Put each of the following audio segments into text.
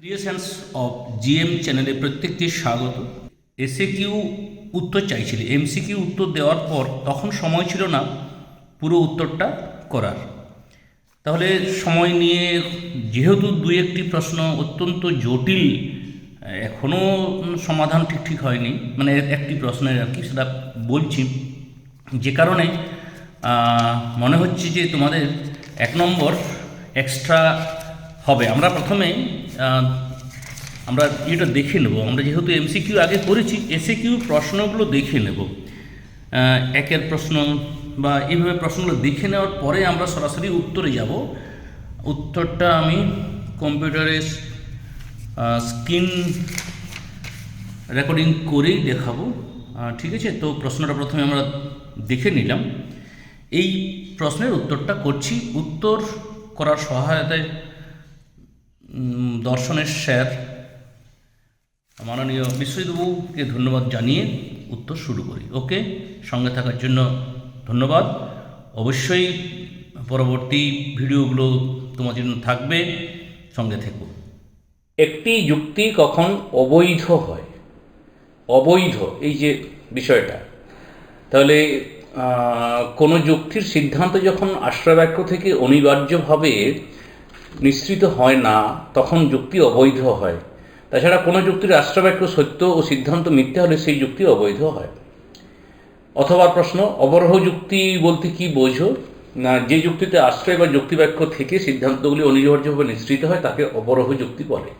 Creations of GM চ্যানেলে প্রত্যেকটি স্বাগত। এসে কিউ উত্তর চাইছিলে। এমসিকিউ উত্তর দেওয়ার পর তখন সময় ছিল না পুরো উত্তরটা করার। তাহলে সময় নিয়ে যেহেতু দুই একটি প্রশ্ন অত্যন্ত জটিল এখনও সমাধান ঠিক ঠিক হয়নি। মানে একটি প্রশ্নের আর কি সেটা বলছি। যে কারণে মনে হচ্ছে যে তোমাদের এক নম্বর এক্সট্রা হবে। আমরা প্রথমে আমরা এটা দেখে নেব। আমরা যেহেতু এমসিকিউ আগে করেছি এসে কিউ প্রশ্নগুলো দেখে নেব। একের প্রশ্ন বা এইভাবে প্রশ্নগুলো দেখে নেওয়ার পরে আমরা সরাসরি উত্তরে যাব। উত্তরটা আমি কম্পিউটারে স্ক্রিন রেকর্ডিং করেই দেখাবো। ঠিক আছে? তো প্রশ্নটা প্রথমে আমরা দেখে নিলাম। এই প্রশ্নের উত্তরটা করছি। উত্তর করার সহায়তায় দর্শনের স্যার, মাননীয় বিশ্বজিৎবাবুকে ধন্যবাদ জানিয়ে উত্তর শুরু করি, ওকে? সঙ্গে থাকার জন্য ধন্যবাদ। অবশ্যই পরবর্তী ভিডিওগুলো তোমার জন্য থাকবে, সঙ্গে থেকো। একটি যুক্তি কখন অবৈধ হয়? অবৈধ, এই যে বিষয়টা। তাহলে কোনো যুক্তির সিদ্ধান্ত যখন আশ্রয়বাক্য থেকে অনিবার্যভাবে নিঃসৃত হয় না, তখন যুক্তি অবৈধ হয়। তাছাড়া কোনো যুক্তির আশ্রয়বাক্য সত্য ও সিদ্ধান্ত মিথ্যে হলে সেই যুক্তি অবৈধ হয়। অথবা প্রশ্ন, অবরোহ যুক্তি বলতে কি বোঝো? না, যে যুক্তিতে আশ্রয় বা যুক্তিবাক্য থেকে সিদ্ধান্তগুলি অনিবার্যভাবে নিঃসৃত হয়, তাকে অবরহ যুক্তি বলে।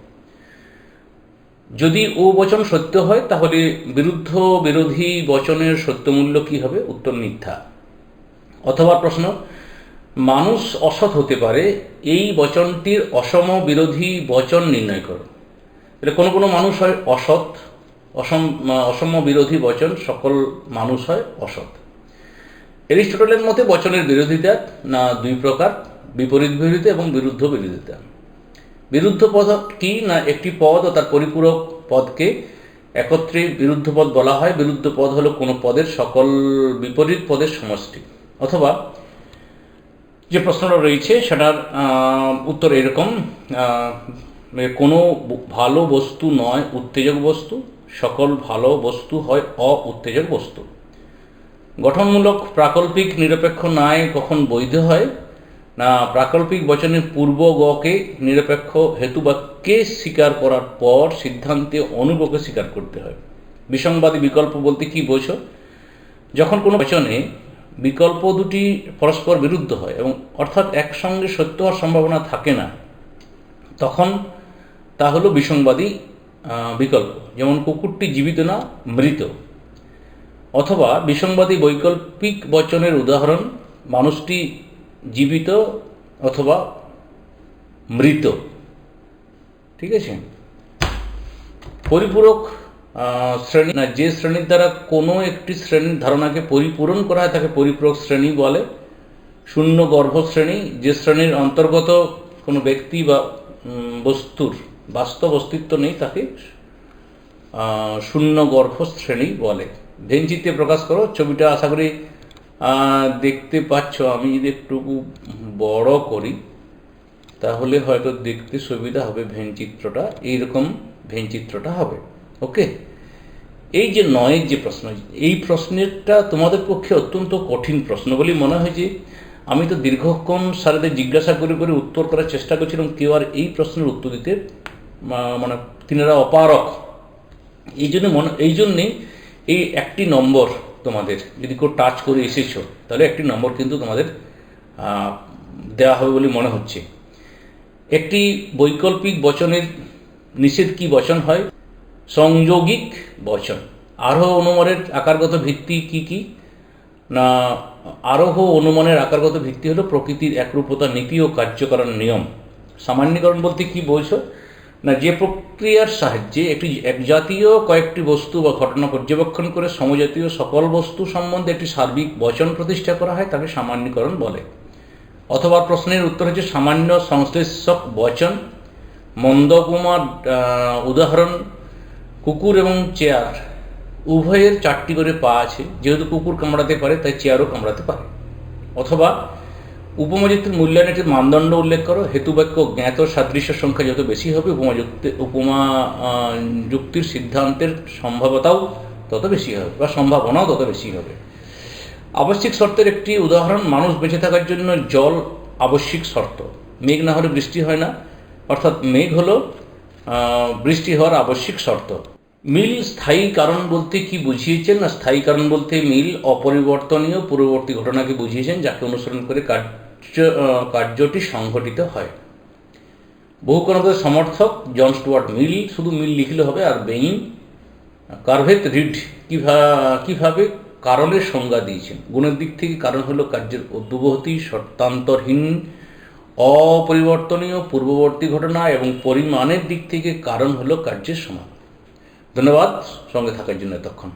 যদি ও বচন সত্য হয়, তাহলে বিরুদ্ধ বিরোধী বচনের সত্যমূল্য কি হবে? উত্তর মিথ্যা। অথবা প্রশ্ন মানুষ অসৎ হতে পারে, এই বচনটির অসম বিরোধী বচন নির্ণয় করো। তাহলে কোনো কোনো মানুষ হয় অসৎ, অসম অসম বিরোধী বচন, সকল মানুষ হয় অসৎ। এরিস্টটলের মতে বচনের বিরোধিতা না দুই প্রকার, বিপরীত বিরোধিতা এবং বিরুদ্ধ বিরোধিতা। বিরুদ্ধ পদ কি না একটি পদ ও তার পরিপূরক পদকে একত্রে বিরুদ্ধ পদ বলা হয়। বিরুদ্ধ পদ হলো কোনো পদের সকল বিপরীত পদের সমষ্টি। অথবা যে প্রশ্নটা রয়েছে সেটার উত্তর এরকম কোনো ভালো বস্তু নয় উত্তেজক বস্তু, সকল ভালো বস্তু হয় অ উত্তেজক বস্তু। গঠনমূলক প্রাকল্পিক নিরপেক্ষ ন্যায় কখন বৈধ হয়? না, প্রাকল্পিক বচনের পূর্ব গকে নিরপেক্ষ হেতুবাক্যে স্বীকার করার পর সিদ্ধান্তে অনুগকে স্বীকার করতে হয়। বিসংবাদী বিকল্প বলতে কি বোঝো? যখন কোনো বচনে বিকল্প দুটি পরস্পর বিরুদ্ধ হয় এবং অর্থাৎ একসঙ্গে সত্য হওয়ার সম্ভাবনা থাকে না, তখন তা হলো বিসংবাদী বিকল্প। যেমন কুকুরটি জীবিত না, মৃত। অথবা বিসংবাদী বৈকল্পিক বচনের উদাহরণ, মানুষটি জীবিত অথবা মৃত। ঠিক আছে? পরিপূরক শ্রেণি না, যে শ্রেণির দ্বারা কোনো একটি শ্রেণির ধারণাকে পরিপূরণ করা হয় তাকে পরিপূরক শ্রেণি বলে। শূন্য গর্ভ শ্রেণি, যে শ্রেণির অন্তর্গত কোনো ব্যক্তি বা বস্তুর বাস্তব অস্তিত্ব নেই, তাকে শূন্য গর্ভ শ্রেণি বলে। ভেঞ্চিতে প্রকাশ করো, ছবিটা আশা করি দেখতে পাচ্ছ। আমি যদি একটু বড় করি, তাহলে হয়তো দেখতে সুবিধা হবে ভেনচিত্রটা এইরকম ভেনচিত্রটা হবে। ওকে এই যে নয়ের যে প্রশ্ন, এই প্রশ্নেরটা তোমাদের পক্ষে অত্যন্ত কঠিন প্রশ্ন বলে মনে হয় যে আমি তো দীর্ঘক্ষণ স্যারেদের জিজ্ঞাসা করে করে উত্তর করার চেষ্টা করছিলাম, কেউ আর এই প্রশ্নের উত্তর দিতে মানে তিনারা অপারক এই জন্য মনে, এই জন্যে এই একটি নম্বর তোমাদের, যদি কেউ টাচ করে এসেছ, তাহলে একটি নম্বর কিন্তু তোমাদের দেওয়া হবে বলে মনে হচ্ছে। একটি বৈকল্পিক বচনের নিষেধ কি বচন হয়? সংযোগিক বচন। আরোহ অনুমানের আকারগত ভিত্তি কি কি? না, আরোহ অনুমানের আকারগত ভিত্তি হলো প্রকৃতির একরূপতা, নীতি ও কার্যকরণ নিয়ম। সামান্যীকরণ বলতে কি বলছো না, যে প্রক্রিয়ার সাহায্যে একটি একজাতীয় কয়েকটি বস্তু বা ঘটনা পর্যবেক্ষণ করে সমজাতীয় সকল বস্তু সম্বন্ধে একটি সার্বিক বচন প্রতিষ্ঠা করা হয়, তাকে সামান্যীকরণ বলে। অথবা প্রশ্নের উত্তর হচ্ছে সামান্য সংশ্লেষক বচন। মন্দকুমার উদাহরণ কুকুর এবং চেয়ার উভয়ের চারটি করে পা আছে। যেহেতু কুকুর কামড়াতে পারে, তাই চেয়ারও কামড়াতে পারে। অথবা উপমাযুক্তির মূল্যায়নের একটি মানদণ্ড উল্লেখ করো। হেতুবাক্য জ্ঞাত সাদৃশ্য সংখ্যা যত বেশি হবে উপমাযুক্তি উপমা যুক্তির সিদ্ধান্তের সম্ভাবতাও তত বেশি হবে বা সম্ভাবনাও তত বেশি হবে। আবশ্যিক শর্তের একটি উদাহরণ, মানুষ বেঁচে থাকার জন্য জল আবশ্যিক শর্ত। মেঘ না হলে বৃষ্টি হয় না। অর্থাৎ মেঘ হলো বৃষ্টি হওয়ার আবশ্যিক শর্ত। মিল স্থায়ী কারণ বলতে কি বুঝিয়েছেন না স্থায়ী কারণ বলতে মিল অপরিবর্তনীয় পূর্ববর্তী ঘটনাকে বুঝিয়েছেন যাকে অনুসরণ করে কার্য কার্যটি সংঘটিত হয়। বহু বহুকণকের সমর্থক জন স্টুয়ার্ট মিল, শুধু মিল লিখলে হবে আর বেইন। কার্ভেত রিড কিভা- কীভাবে? কারণের সংজ্ঞা দিয়েছেন। গুণের দিক থেকে কারণ হলো কার্যের অদ্যবহতি শর্তান্তরহীন অপরিবর্তনীয় পূর্ববর্তী ঘটনা এবং পরিমাণের দিক থেকে কারণ হলো কার্যের সমান। ধন্যবাদ, সঙ্গে থাকার জন্য এতক্ষণ।